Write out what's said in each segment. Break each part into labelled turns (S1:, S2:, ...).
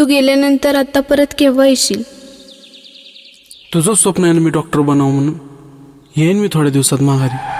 S1: तू गेल्यानंतर आता परत केव्हा येशील?
S2: तुझंच स्वप्न आहे ना मी डॉक्टर बनावं म्हणून. येईन मी थोड्या दिवसात माघारी.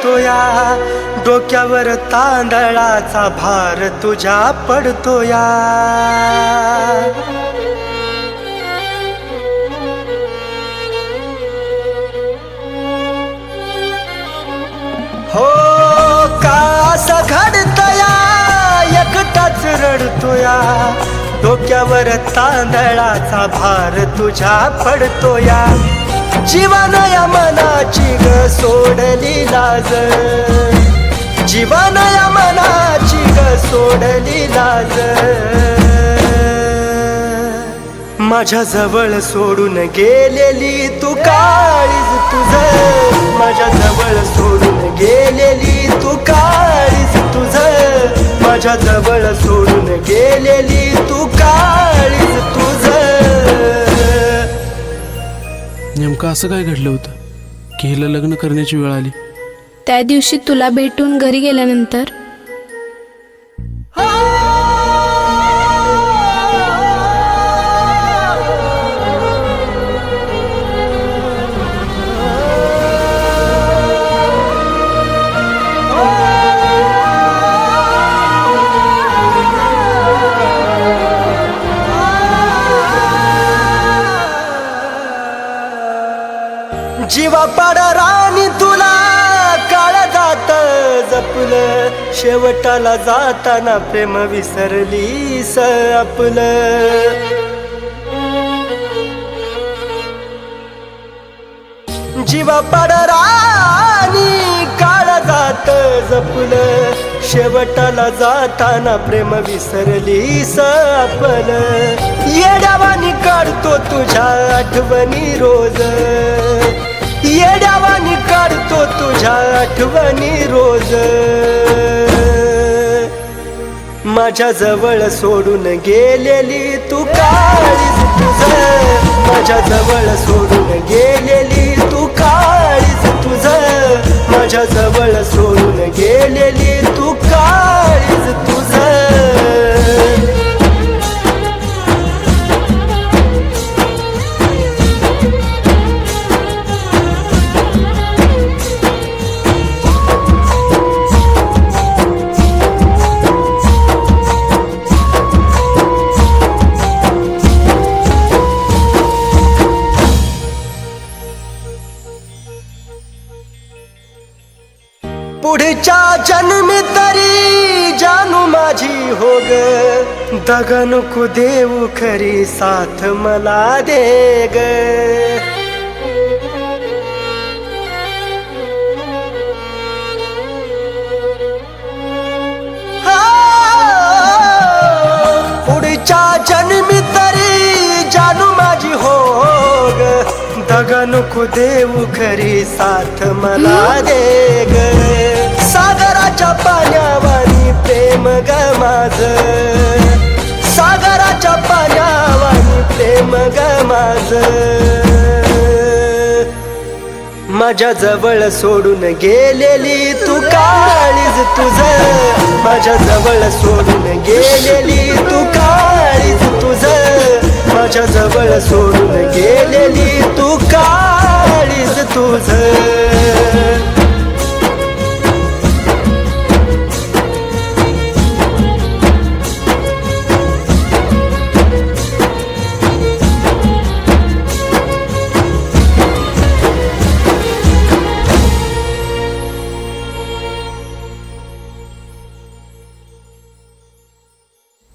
S3: पडतोया. डोक्यावर तांदळाचा भार तुझ्या पडतोया. हो का असं घडतया? एकटाच रडतोया. डोक्यावर तांदळाचा भार तुझ्या पडतोया. जीवन या मनाची ग सोडली लाज जीवन या मनाची ग सोडली लाज माझ्या जवळ सोडून गेलेली तू काळीज तुझ. माझ्या जवळ सोडून गेलेली तू काळीज तुझ. माझ्या जवळ सोडून गेलेली
S2: नेमकं असं काय घडलं होतं? की हिला लग्न करण्याची वेळ आली?
S1: त्या दिवशी तुला भेटून घरी गेल्यानंतर
S3: पाडा राणी तुला काळ जात जपलं. शेवटाला जाताना प्रेम विसरलीस आपलं. जीवा पाड राणी काळ जात जपलं. शेवटाला जाताना प्रेम विसरलीस आपलं. येड्यावानी काढतो तुझ्या आठवणी रोज. येड्यावानी काढतो तुझ्या आठवणी रोज. माझ्या जवळ सोडून गेलेली तू काळीज तुझ. माझ्या जवळ सोडून गेलेली तू काळीज तुझ. माझ्या जवळ सोडून गेलेली तू काळीज तुझ. पुढच्या जन्मी तरी जानू माझी हो ग दग नको देऊ खरी साथ मला दे ग दग नको देऊ खरी साथ मला दे ग सागराच्या पाण्यावानी प्रेम ग माझ. सागराच्या पाण्यावानी प्रेम ग माझ. माझ्या जवळ सोडून गेलेली तू काळीज तुझ. माझ्या जवळ सोडून गेलेली तू काळीज तुझ. माझ्या जवळ सोडून गेलेली तुझ.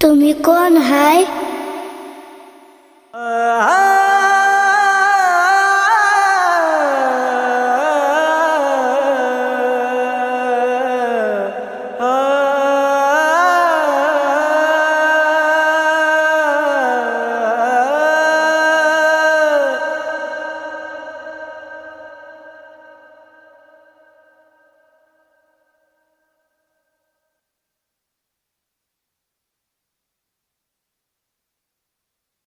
S4: तुम्ही कोण हाय?